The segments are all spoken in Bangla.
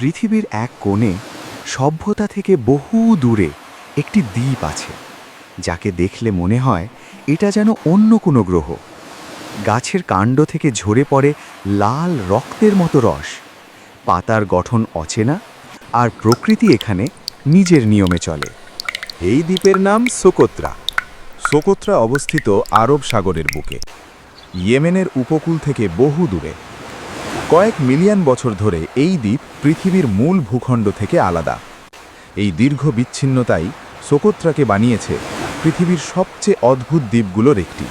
পৃথিবীর এক কোণে সভ্যতা থেকে বহু দূরে একটি দ্বীপ আছে, যাকে দেখলে মনে হয় এটা যেন অন্য কোনো গ্রহ। গাছের কাণ্ড থেকে ঝরে পড়ে লাল রক্তের মতো রস। পাতার গঠন অচেনা আর প্রকৃতি এখানে নিজের নিয়মে চলে। এই দ্বীপের নাম সোকোত্রা। সোকোত্রা অবস্থিত আরব সাগরের বুকে। ইয়েমেনের উপকূল থেকে বহু দূরে। কয়েক মিলিয়ন বছর ধরে এই দ্বীপ পৃথিবীর মূল ভূখণ্ড থেকে আলাদা। এই দীর্ঘ বিচ্ছিন্নতাই সোকোত্রাকে বানিয়েছে পৃথিবীর সবচেয়ে অদ্ভুত দ্বীপগুলোর একটি।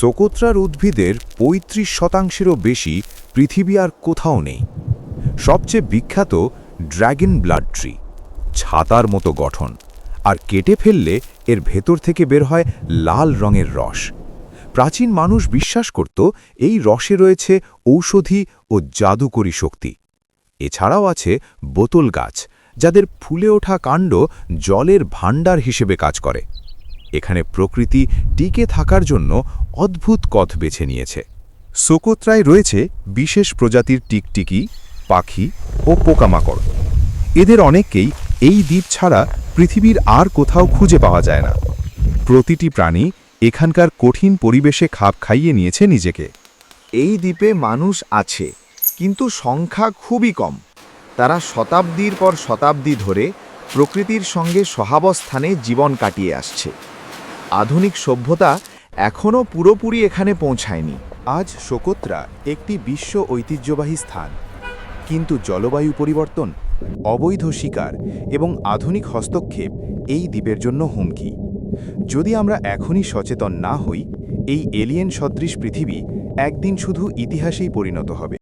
সোকোত্রার উদ্ভিদের ৩৫ শতাংশেরও বেশি পৃথিবী আর কোথাও নেই। সবচেয়ে বিখ্যাত ড্র্যাগন ব্লাড ট্রি, ছাতার মতো গঠন, আর কেটে ফেললে এর ভেতর থেকে বের হয় লাল রঙের রস। প্রাচীন মানুষ বিশ্বাস করত এই রসে রয়েছে ঔষধি ও জাদুকরী শক্তি। এছাড়াও আছে বোতল গাছ, যাদের ফুলে ওঠা কাণ্ড জলের ভাণ্ডার হিসেবে কাজ করে। এখানে প্রকৃতি টিকে থাকার জন্য অদ্ভুত কথ বেছে নিয়েছে। সোকোত্রায় রয়েছে বিশেষ প্রজাতির টিকটিকি, পাখি ও পোকামাকড়। এদের অনেককেই এই দ্বীপ ছাড়া পৃথিবীর আর কোথাও খুঁজে পাওয়া যায় না। প্রতিটি প্রাণী এখানকার কঠিন পরিবেশে খাপ খাইয়ে নিয়েছে নিজেকে। এই দ্বীপে মানুষ আছে, কিন্তু সংখ্যা খুবই কম। তারা শতাব্দীর পর শতাব্দী ধরে প্রকৃতির সঙ্গে সহাবস্থানে জীবন কাটিয়ে আসছে। আধুনিক সভ্যতা এখনও পুরোপুরি এখানে পৌঁছায়নি। আজ সোকোত্রা একটি বিশ্ব ঐতিহ্যবাহী স্থান। কিন্তু জলবায়ু পরিবর্তন, অবৈধ শিকার এবং আধুনিক হস্তক্ষেপ এই দ্বীপের জন্য হুমকি। যদি আমরা এখনই সচেতন না হই, এই এলিয়েন সদৃশ পৃথিবী একদিন শুধু ইতিহাসেই পরিণত হবে।